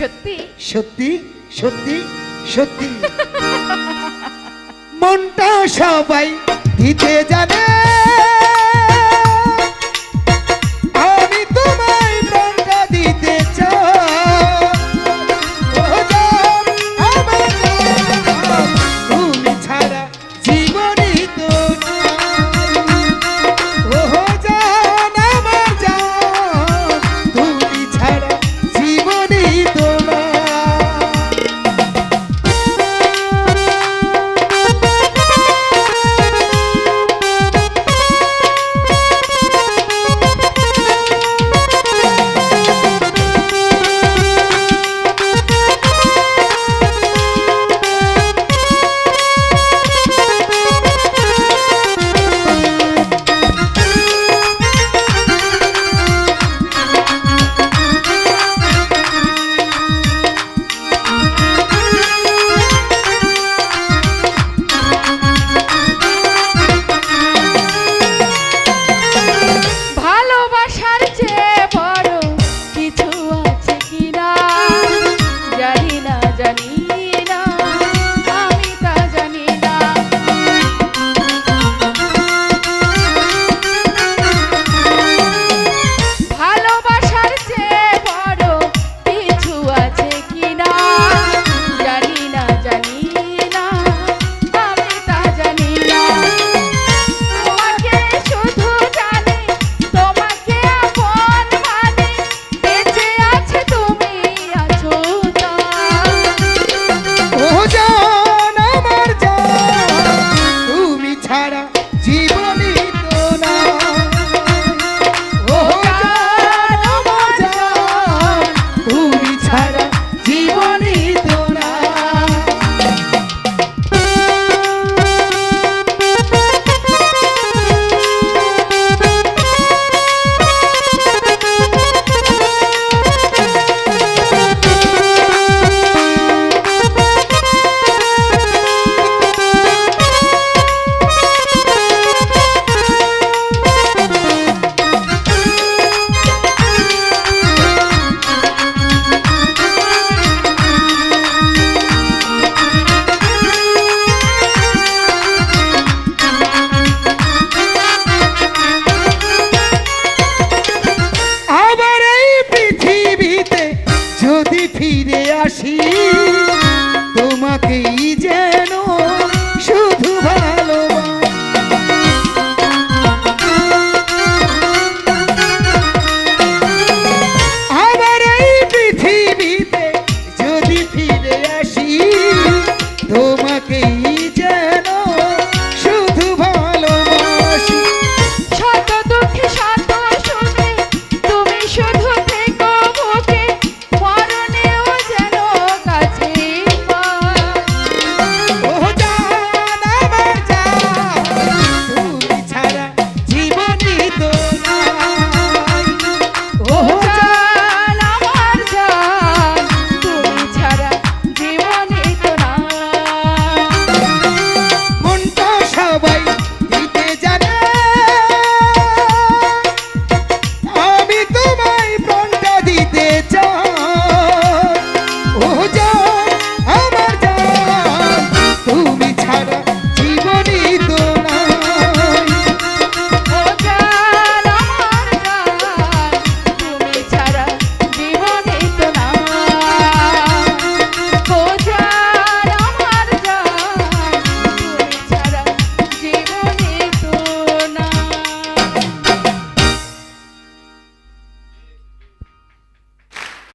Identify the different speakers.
Speaker 1: সত্যি?
Speaker 2: সত্যি সত্যি সত্যি। মনটা সবাই দিতে জানে। আসি তোমাকেই যেন